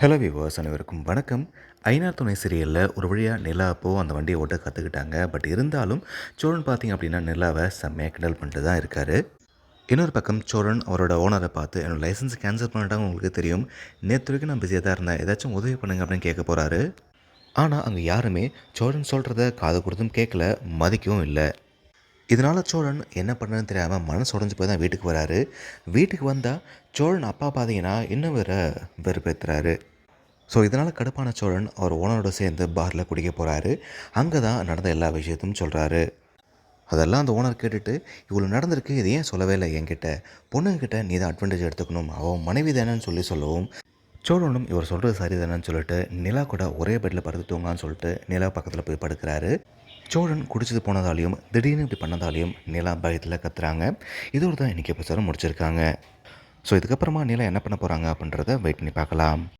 Hello விவாஸ் அனைவருக்கும் வணக்கம். ஐநா துணை சீரியலில் ஒரு வழியாக நிலா அப்போ அந்த வண்டியை ஓட்ட கற்றுக்கிட்டாங்க பட் இருந்தாலும் சோழன் பார்த்திங்க அப்படின்னா நிலாவை செம்மையாக கிண்டல் பண்ணிட்டு தான் இருக்கார். இன்னொரு பக்கம் சோழன் அவரோட ஓனரை பார்த்து என்னோடய லைசன்ஸ் கேன்சல் பண்ணிட்டாங்க உங்களுக்கு தெரியும். நேற்று வரைக்கும் நான் பிஸியாக தான் இருந்தேன். ஏதாச்சும் உதவி பண்ணுங்க அப்படின்னு கேட்க போகிறாரு ஆனால் அங்கே யாருமே சோழன் சொல்கிறத காது கொடுத்தும் கேட்கல மதிக்கவும் இல்லை. இதனால் சோழன் என்ன பண்ணுறதுன்னு தெரியாமல் மனசு உடஞ்சி போய் தான் வீட்டுக்கு வராரு. வீட்டுக்கு வந்தால் சோழன் அப்பா பார்த்தீங்கன்னா இன்னும் வேற வெறுப்பேற்றுறாரு ஸோ இதனால் கடுப்பான சோழன் அவர் ஓனரோட சேர்ந்து பாரில் குடிக்க போகிறாரு அங்கே தான் நடந்த எல்லா விஷயத்தையும் சொல்கிறாரு அதெல்லாம் அந்த ஓனர் கேட்டுட்டு இவ்வளோ நடந்திருக்கு இது ஏன் சொல்லவே இல்லை என்கிட்ட? பொண்ணுங்கிட்ட நீ தான் அட்வான்டேஜ் எடுத்துக்கணும். அவன் மனைவி தானேன்னு சொல்லி சொல்லவும். சோழனும் இவர் சொல்கிறது சரிதானேன்னு சொல்லிட்டு நிலா கூட ஒரே பெட்டில் படுத்து தூங்கான்னு சொல்லிட்டு நிலா பக்கத்தில் போய் படுக்கிறாரு. சோழன் குடிச்சது போனதாலையும் திடீர்னு இப்படி பண்ணதாலையும் நிலா பயத்தில் கத்துறாங்க. இதோடு தான் இன்றைக்கி எபிசோட முடிச்சிருக்காங்க. ஸோ இதுக்கப்புறமா நிலா என்ன பண்ண போகிறாங்க அப்படின்றத வெயிட் பண்ணி பார்க்கலாம்.